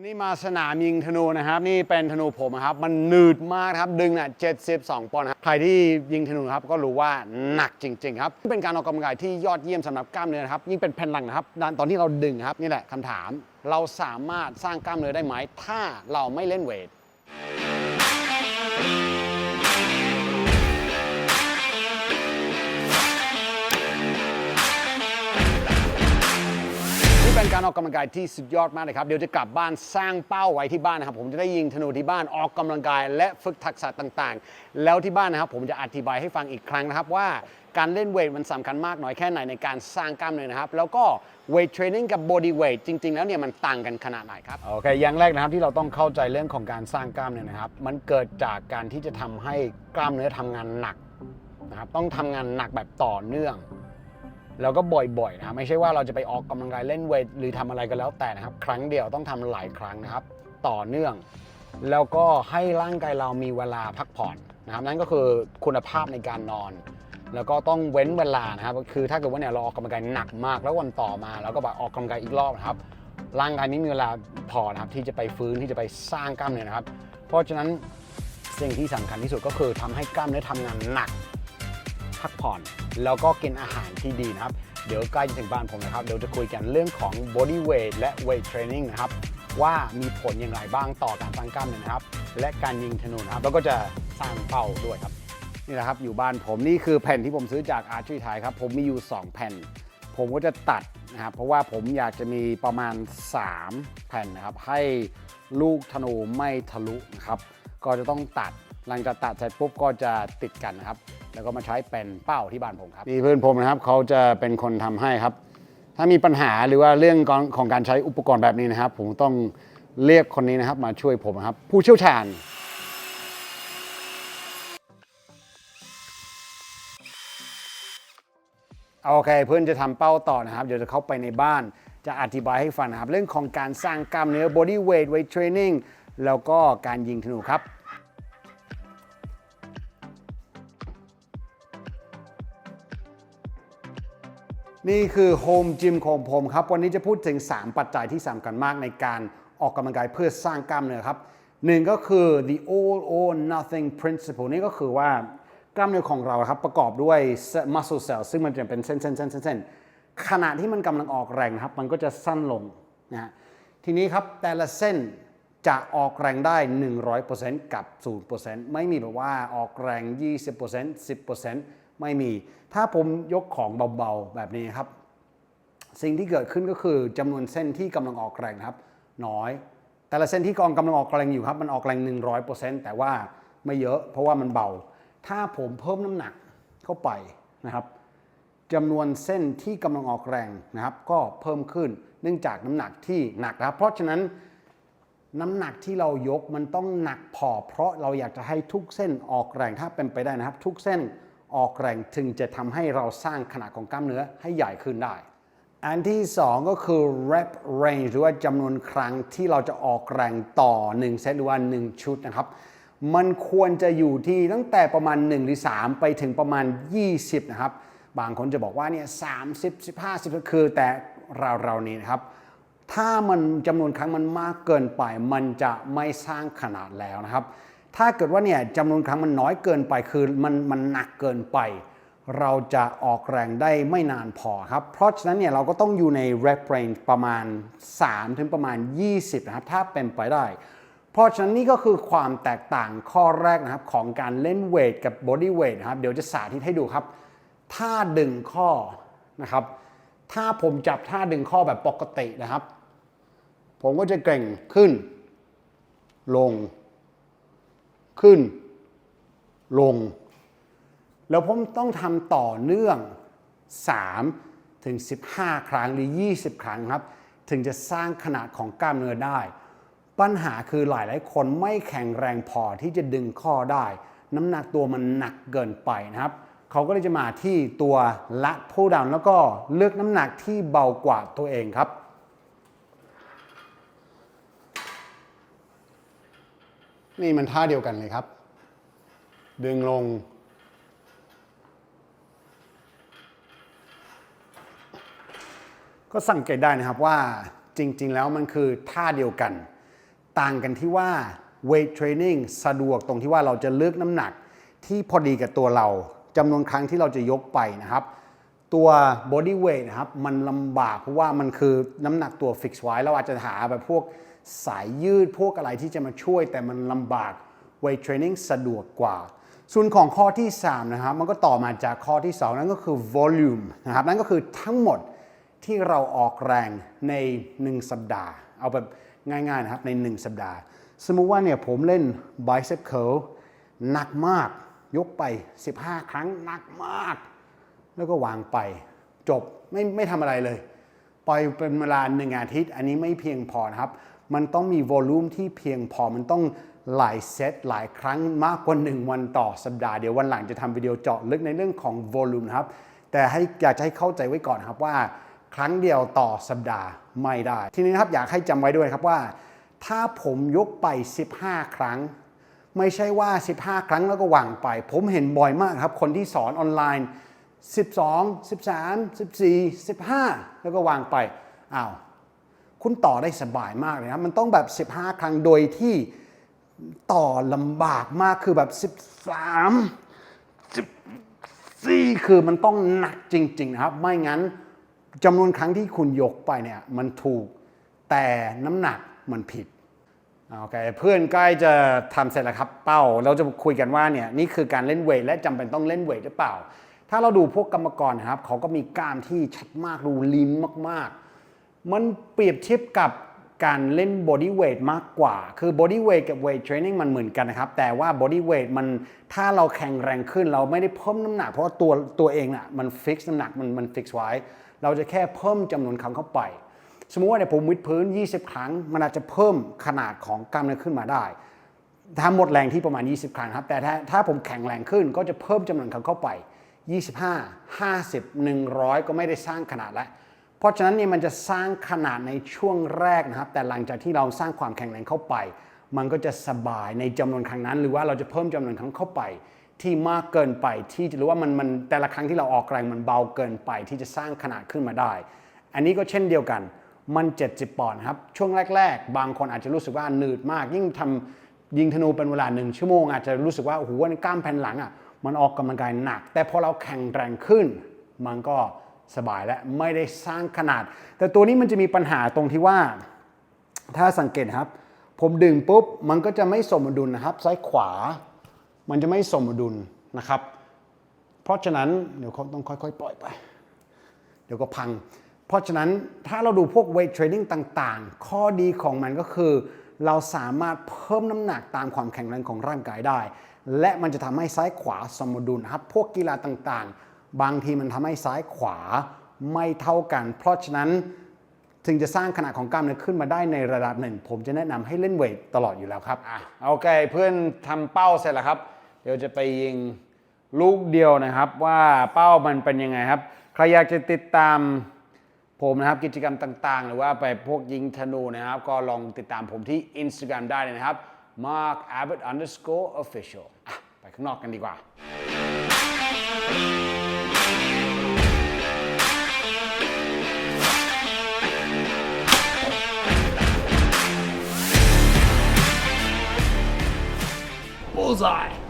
วันนี้มาสนามยิงธนูนะครับ นี่เป็นธนูผมนะครับ มันหนืดมากครับ ดึงน่ะ72 ปอนด์ครับใครที่ยิงธนูครับก็รู้ว่าหนักจริง ๆ ครับ เป็นการออกกำลังกายที่ยอดเยี่ยมสำหรับกล้ามเนื้อนะครับ ยิ่งเป็นแผ่นหลังนะครับตอนที่เราดึงครับนี่แหละคำถาม เราสามารถสร้างกล้ามเนื้อได้ไหม ถ้าเราไม่เล่นเวท เป็นการออกกำลังกายที่สุดยอดมากเลยครับ เดี๋ยวจะกลับบ้านสร้างเป้าไว้ที่บ้านนะครับ ผมจะได้ยิงธนูที่บ้านออกกำลังกาย และฝึกทักษะต่างๆ แล้วที่บ้านนะครับผมจะอธิบายให้ฟังอีกครั้งนะครับว่าการเล่นเวทมันสำคัญมากน้อยแค่ไหนในการสร้างกล้ามเนื้อนะครับ แล้วก็เวทเทรนนิ่งกับบอดี้เวทจริง ๆ แล้วเนี่ยมันต่างกันขนาดไหนครับ โอเค อย่างแรกนะครับที่เราต้องเข้าใจเรื่องของการสร้างกล้ามเนื้อนะครับ มันเกิดจากการที่จะทำให้กล้ามเนื้อทำงานหนักนะครับต้องทำงานหนักแบบต่อเนื่อง แล้วก็บ่อยๆนะครับไม่ใช่ว่าเราจะไปออกกำลังกายเล่นเวทหรือทำอะไรก็แล้วแต่นะครับ ครั้งเดียวต้องทำหลายครั้งนะครับ ต่อเนื่อง แล้วก็ให้ร่างกายเรามีเวลาพักผ่อนนะครับ นั่นก็คือคุณภาพในการนอน แล้วก็ต้องเว้นเวลานะครับ คือถ้าเกิดว่าเนี่ยเราออกกำลังกายหนักมาก แล้ววันต่อมาเราก็แบบออกกำลังกายอีกรอบนะครับ ร่างกายไม่มีเวลาพอนะครับที่จะไปฟื้นที่จะไปสร้างกล้ามเนื้อนะครับ เพราะฉะนั้นสิ่งที่สำคัญที่สุดก็คือทำให้กล้ามเนื้อทำงานหนัก พักผ่อน แล้วก็กินอาหารที่ดีนะครับ เดี๋ยวใกล้จะถึงบ้านผมนะครับ เดี๋ยวจะคุยกันเรื่องของ body weight และ weight training นะครับ ว่ามีผลอย่างไรบ้างต่อการสร้างกล้ามเนื้อนะครับ และการยิงธนูนะครับ แล้วก็จะสร้างเป้าด้วยครับ นี่แหละครับ อยู่บ้านผมนี่คือแผ่นที่ผมซื้อจาก Archery Thai ครับ ผมมีอยู่ 2 แผ่น ผมก็จะตัดนะครับ เพราะว่าผมอยากจะมีประมาณ 3 แผ่นนะครับ ให้ลูกธนูไม่ทะลุนะครับ ก็จะต้องตัด หลังจากตัดเสร็จปุ๊บก็จะติดกันนะครับ แล้วก็มาใช้เป็นเป้าที่บ้านผมครับนี่เพื่อนผมนะครับเขาจะเป็นคนทำให้ครับ ถ้ามีปัญหาหรือว่าเรื่องของของการใช้อุปกรณ์แบบนี้นะครับ ผมต้องเรียกคนนี้นะครับ มาช่วยผมนะครับ ผู้เชี่ยวชาญโอเคเพื่อนจะทำเป้าต่อนะครับ เดี๋ยวจะเข้าไปในบ้าน จะอธิบายให้ฟังนะครับ เรื่องของการสร้างกล้ามเนื้อ body weight weight training แล้วก็การยิงธนูครับ นี่คือโฮมจิมของผมครับ วันนี้จะพูดถึง 3 ปัจจัยที่สำคัญมากในการออกกำลังกายเพื่อสร้างกล้ามเนื้อครับหนึ่งก็คือ the all or nothing principle นี่ก็คือว่ากล้ามเนื้อของเราครับประกอบด้วย muscle cell ซึ่งมันจะเป็นเส้นเส้นเส้นขณะที่มันกำลังออกแรงครับ มันก็จะสั้นลงนะฮะทีนี้ครับแต่ละเส้นจะออกแรงได้ 100%กับ 0%ไม่มีแบบว่าออกแรง 20% 10% ไม่มี ถ้าผมยกของเบาๆแบบนี้ครับ สิ่งที่เกิดขึ้นก็คือจำนวนเส้นที่กำลังออกแรงครับ น้อย แต่ละเส้นที่กองกำลังออกแรงอยู่ครับ มันออกแรง 100%แต่ว่าไม่เยอะเพราะว่ามันเบา ถ้าผมเพิ่มน้ำหนักเข้าไปนะครับจำนวนเส้นที่กำลังออกแรงนะครับ ก็เพิ่มขึ้นเนื่องจากน้ำหนักที่หนักนะครับ เพราะฉะนั้นน้ำหนักที่เรายกมันต้องหนักพอ เพราะเราอยากจะให้ทุกเส้นออกแรงถ้าเป็นไปได้นะครับ ทุกเส้น ออกแรงถึงจะทำให้เราสร้างขนาดของกล้ามเนื้อให้ใหญ่ขึ้นได้ อันที่ 2 ก็คือ rep range หรือว่าจำนวนครั้งที่เราจะออกแรงต่อ 1 เซตหรือว่า 1 ชุดนะครับ มันควรจะอยู่ที่ตั้งแต่ประมาณ 1 หรือ 3 ไปถึงประมาณ 20 นะครับ บางคนจะบอกว่าเนี่ย30 15 10คือแต่เราๆนี้นะครับถ้ามันจำนวนครั้งมันมากเกินไป มันจะไม่สร้างขนาดแล้วนะครับ ถ้าเกิดว่าเนี่ยจำนวนครั้งมันน้อยเกินไปคือมันมันหนักเกินไป เราจะออกแรงได้ไม่นานพอครับ เพราะฉะนั้นเนี่ยเราก็ต้องอยู่ใน rep range ประมาณ 3 ถึงประมาณ 20 นะครับ ถ้าเป็นไปได้ เพราะฉะนั้นนี่ก็คือความแตกต่างข้อแรกนะครับ ของการเล่นเวทกับ body weight นะครับ เดี๋ยวจะสาธิตให้ดูครับท่าดึงข้อนะครับ ถ้าผมจับท่าดึงข้อแบบปกตินะครับ ผมก็จะเกร็งขึ้น ลง ขึ้น ลง แล้วผมต้องทำต่อเนื่อง 3 ถึง 15 ครั้งหรือ 20 ครั้งครับ ถึงจะสร้างขนาดของกล้ามเนื้อได้ ปัญหาคือหลายหลายๆคนไม่แข็งแรงพอที่จะดึงข้อได้ น้ำหนักตัวมันหนักเกินไปนะครับเขาก็เลยจะมาที่ตัวละผู้ดาวแล้วก็เลือกน้ำหนักที่เบากว่าตัวเองครับ นี่มันท่าเดียวกันเลยครับ ดึงลง ก็สังเกตได้นะครับว่าจริง ๆ แล้วมันคือท่าเดียวกัน ต่างกันที่ว่า weight training สะดวกตรงที่ว่าเราจะเลือกน้ำหนักที่พอดีกับตัวเราจำนวนครั้งที่เราจะยกไปนะครับ ตัว body weight นะครับมันลำบากเพราะว่ามันคือน้ำหนักตัว fix ไว้เราอาจจะหาแบบพวก สายยืดพวกอะไรที่จะมาช่วย แต่มันลำบาก weight training สะดวกกว่า ส่วนของข้อที่ 3 นะครับ มันก็ต่อมาจากข้อที่ 2 นั่นก็คือ volume นะครับ นั่นก็คือทั้งหมดที่เราออกแรงใน 1 สัปดาห์ เอาแบบง่ายๆนะครับใน 1 สัปดาห์ สมมุติว่าเนี่ยผมเล่น bicep curl หนักมาก ยกไป 15 ครั้งหนักมาก แล้วก็วางไปจบไม่ไม่ทำอะไรเลย ปล่อยเป็นเวลาหนึ่งอาทิตย์ อันนี้ไม่เพียงพอนะครับ มันต้องมีวอลลุ่มที่เพียงพอมันต้องหลายเซตหลายครั้งมากกว่า 1 วันต่อสัปดาห์เดี๋ยววันหลังจะทำวิดีโอเจาะลึกในเรื่องของวอลลุ่มครับ แต่ให้อยากจะให้เข้าใจไว้ก่อนครับว่า ครั้งเดียวต่อสัปดาห์ไม่ได้ ทีนี้ครับอยากให้จำไว้ด้วยครับว่า ถ้าผมยกไป 15 ครั้ง ไม่ใช่ว่า 15 ครั้งแล้วก็วางไป ผมเห็นบ่อยมากครับ คนที่สอนออนไลน์ 12 13 14 15 แล้วก็วางไปอ้าว คุณต่อได้สบายมากเลยนะมันต้องแบบ 15 ครั้งโดยที่ต่อลำบากมากคือแบบ 13 14 คือมันต้องหนักจริง ๆ นะครับ ไม่งั้นจำนวนครั้งที่คุณยกไปเนี่ยมันถูกแต่น้ำหนักมันผิดโอเคเพื่อนใกล้จะทำเสร็จแล้วครับเป้า เราจะคุยกันว่าเนี่ยนี่คือการเล่นเวทและจำเป็นต้องเล่นเวทหรือเปล่า ถ้าเราดูพวกกรรมกรนะครับเขาก็มีกล้ามที่ชัดมากดูลีนมากๆ มันเปรียบเทียบกับการเล่นบอดี้เวทมากกว่า คือบอดี้เวทกับเวทเทรนนิ่งมันเหมือนกันนะครับ แต่ว่าบอดี้เวทมัน ถ้าเราแข็งแรงขึ้น เราไม่ได้เพิ่มน้ำหนัก เพราะว่าตัวตัวเองน่ะมันฟิกซ์น้ำหนักมันมันฟิกซ์ไว้ เราจะแค่เพิ่มจำนวนครั้งเข้าไป สมมุติว่าเนี่ยผมวิดพื้น 20 ครั้ง มันอาจจะเพิ่มขนาดของกล้ามเนื้อขึ้นมาได้ ถ้าหมดแรงที่ประมาณ 20 ครั้งครับ แต่ถ้าถ้าผมแข็งแรงขึ้นก็จะเพิ่มจำนวนครั้งเข้าไป 25 50 100 ก็ไม่ได้สร้างขนาดแล้ว เพราะฉะนั้นเนี่ยมันจะสร้างขนาดในช่วงแรกนะครับ แต่หลังจากที่เราสร้างความแข็งแรงเข้าไป มันก็จะสบายในจำนวนครั้งนั้น หรือว่าเราจะเพิ่มจำนวนครั้งเข้าไป ที่มากเกินไปที่จะรู้ว่ามันมันแต่ละครั้งที่เราออกแรงมันเบาเกินไป ที่จะสร้างขนาดขึ้นมาได้ อันนี้ก็เช่นเดียวกัน มัน 70 ปอนด์ครับช่วงแรก ๆ บางคนอาจจะรู้สึกว่าหนืดมาก ยิ่งทำยิงธนูเป็นเวลาหนึ่งชั่วโมงอาจจะรู้สึกว่าโอ้โหกล้ามแผ่นหลังอะมันออกกำลังกายหนัก แต่พอเราแข็งแรงขึ้น มันก็ สบายและไม่ได้สร้างขนาด แต่ตัวนี้มันจะมีปัญหาตรงที่ว่า ถ้าสังเกตครับ ผมดึงปุ๊บมันก็จะไม่สมดุลนะครับ ซ้ายขวา มันจะไม่สมดุลนะครับ เพราะฉะนั้นเดี๋ยวเขาต้องค่อยๆ ปล่อยไป เดี๋ยวก็พัง เพราะฉะนั้นถ้าเราดูพวก weight training ต่างๆ ข้อดีของมันก็คือ เราสามารถเพิ่มน้ำหนักตามความแข็งแรงของร่างกายได้ และมันจะทำให้ซ้ายขวาสมดุลนะครับ พวกกีฬาต่างๆ บางทีมันทำให้ซ้ายขวาไม่เท่ากัน เพราะฉะนั้นถึงจะสร้างขนาดของกล้ามเนื้อขึ้นมาได้ในระดับหนึ่ง ผมจะแนะนำให้เล่นเวทตลอดอยู่แล้วครับอะโอเคเพื่อนทำเป้าเสร็จแล้วครับ เดี๋ยวจะไปยิงลูกเดียวนะครับว่าเป้ามันเป็นยังไงครับ ใครอยากจะติดตามผมนะครับกิจกรรมต่างๆ หรือว่าไปพวกยิงธนูนะครับ ก็ลองติดตามผมที่ Instagram ได้เลยนะครับ mark abbott underscore official ไปข้างนอกกันดีกว่า Bullseye